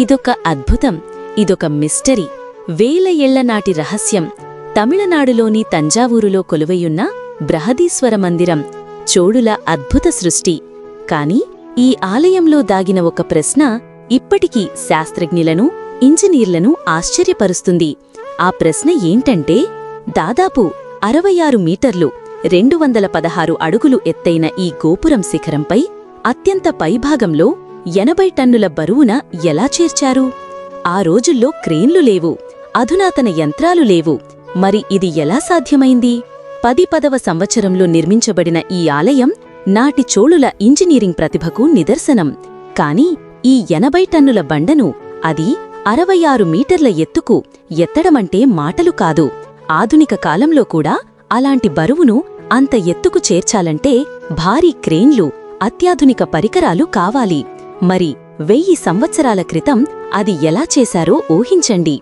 ఇదొక అద్భుతం ఇదొక మిస్టరీ. వేల ఏళ్ళనాటి రహస్యం. తమిళనాడులోని తంజావూరులో కొలువయున్న బృహదీశ్వర మందిరం చోడుల అద్భుత సృష్టి. కాని ఈ ఆలయంలో దాగిన ఒక ప్రశ్న ఇప్పటికీ శాస్త్రజ్ఞులను ఇంజనీర్లను ఆశ్చర్యపరుస్తుంది. ఆ ప్రశ్న ఏంటంటే దాదాపు అరవై ఆరు మీటర్లు రెండు వందల పదహారు అడుగులు ఎత్తైన ఈ గోపురం శిఖరంపై అత్యంత పైభాగంలో ఎనభై టన్నుల బరువున ఎలా చేర్చారు? ఆ రోజుల్లో క్రేన్లు లేవు అధునాతన యంత్రాలు లేవు. మరి ఇది ఎలా సాధ్యమైంది? పది పదవ సంవత్సరంలో నిర్మించబడిన ఈ ఆలయం నాటి చోళుల ఇంజనీరింగ్ ప్రతిభకు నిదర్శనం. కాని ఈ ఎనభై టన్నుల బండను అది అరవై ఆరు మీటర్ల ఎత్తుకు ఎత్తడమంటే మాటలు కాదు. ఆధునిక కాలంలో కూడా అలాంటి బరువును అంత ఎత్తుకు చేర్చాలంటే భారీ క్రేన్లు అత్యాధునిక పరికరాలు కావాలి. మరి వెయ్యి సంవత్సరాల క్రితం అది ఎలా చేశారో ఊహించండి.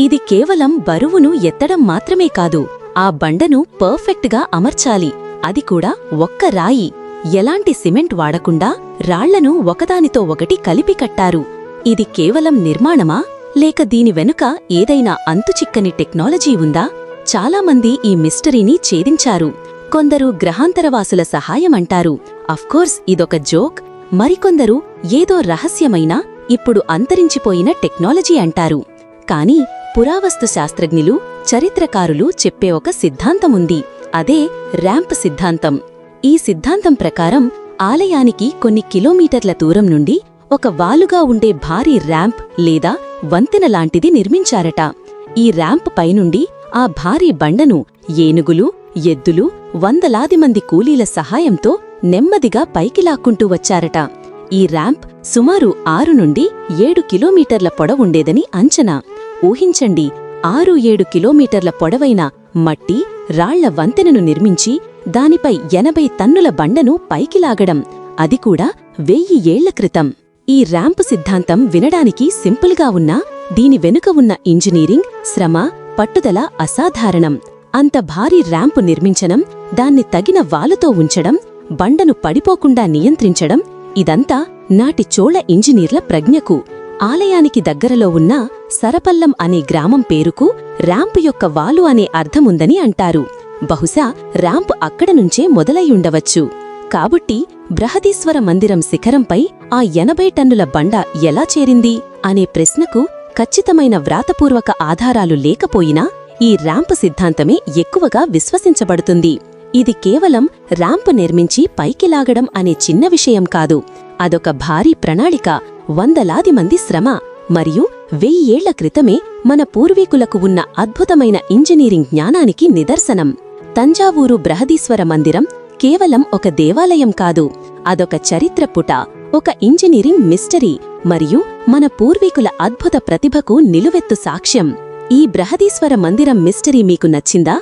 ఇది కేవలం బరువును ఎత్తడం మాత్రమే కాదు ఆ బండను పర్ఫెక్ట్గా అమర్చాలి. అది కూడా ఒక్క రాయి. ఎలాంటి సిమెంట్ వాడకుండా రాళ్ళను ఒకదానితో ఒకటి కలిపి కట్టారు. ఇది కేవలం నిర్మాణమా? లేక దీని వెనుక ఏదైనా అంతుచిక్కని టెక్నాలజీ ఉందా? చాలామంది ఈ మిస్టరీని ఛేదించారు. కొందరు గ్రహాంతరవాసుల సహాయమంటారు. అఫ్కోర్స్ ఇదొక జోక్. మరికొందరు ఏదో రహస్యమైన ఇప్పుడు అంతరించిపోయిన టెక్నాలజీ అంటారు. కాని పురావస్తు శాస్త్రజ్ఞులు చరిత్రకారులు చెప్పే ఒక సిద్ధాంతముంది. అదే ర్యాంప్ సిద్ధాంతం. ఈ సిద్ధాంతం ప్రకారం ఆలయానికి కొన్ని కిలోమీటర్ల దూరం నుండి ఒక వాలుగా ఉండే భారీ ర్యాంప్ లేదా వంతెన లాంటిది నిర్మించారట. ఈ ర్యాంప్ పైనుండి ఆ భారీ బండను ఏనుగులు ఎద్దులు వందలాది మంది కూలీల సహాయంతో నెమ్మదిగా పైకి లాక్కుంటూ వచ్చారట. ఈ ర్యాంప్ సుమారు ఆరు నుండి ఏడు కిలోమీటర్ల పొడవుండేదని అంచనా. ఊహించండి ఆరు ఏడు కిలోమీటర్ల పొడవైన మట్టి రాళ్ళ వంతెనను నిర్మించి దానిపై ఎనభై టన్నుల బండను పైకి లాగడం. అది కూడా వెయ్యి ఏళ్ళ క్రితం. ఈ ర్యాంప్ సిద్ధాంతం వినడానికి సింపుల్గా ఉన్నా దీని వెనుక ఉన్న ఇంజనీరింగ్ శ్రమ పట్టుదల అసాధారణం. అంత భారీ ర్యాంపు నిర్మించడం దాన్ని తగిన వాలుతో ఉంచడం బండను పడిపోకుండా నియంత్రించడం ఇదంతా నాటి చోళ ఇంజనీర్ల ప్రజ్ఞకు ఆలయానికి దగ్గరలో ఉన్న సరపల్లం అనే గ్రామం పేరుకు ర్యాంపు యొక్క వాలు అనే అర్థముందని అంటారు. బహుశా ర్యాంప్ అక్కడ నుంచే మొదలయ్యుండవచ్చు. కాబట్టి బృహదీశ్వర మందిరం శిఖరంపై ఆ ఎనభై టన్నుల బండ ఎలా చేరింది అనే ప్రశ్నకు ఖచ్చితమైన వ్రాతపూర్వక ఆధారాలు లేకపోయినా ఈ ర్యాంపు సిద్ధాంతమే ఎక్కువగా విశ్వసించబడుతుంది. ఇది కేవలం ర్యాంపు నిర్మించి పైకి లాగడం అనే చిన్న విషయం కాదు. అదొక భారీ ప్రణాళిక వందలాది మంది శ్రమ మరియు వెయ్యేళ్ళ క్రితమే మన పూర్వీకులకు ఉన్న అద్భుతమైన ఇంజనీరింగ్ జ్ఞానానికి నిదర్శనం. తంజావూరు బృహదీశ్వర మందిరం కేవలం ఒక దేవాలయం కాదు అదొక చరిత్ర పుట ఒక ఇంజనీరింగ్ మిస్టరీ మరియు మన పూర్వీకుల అద్భుత ప్రతిభకు నిలువెత్తు సాక్ష్యం. ఈ బృహదీశ్వర మందిరం మిస్టరీ మీకు నచ్చిందా?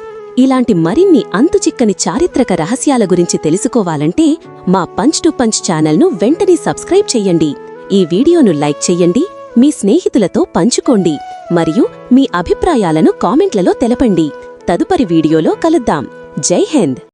ఇలాంటి మరిన్ని అంతుచిక్కని చారిత్రక రహస్యాల గురించి తెలుసుకోవాలంటే మా పంచ్ టు పంచ్ ఛానల్ను వెంటనే సబ్స్క్రైబ్ చెయ్యండి ఈ వీడియోను లైక్ చెయ్యండి మీ స్నేహితులతో పంచుకోండి మరియు మీ అభిప్రాయాలను కామెంట్లలో తెలపండి. తదుపరి వీడియోలో కలుద్దాం. జై హింద్!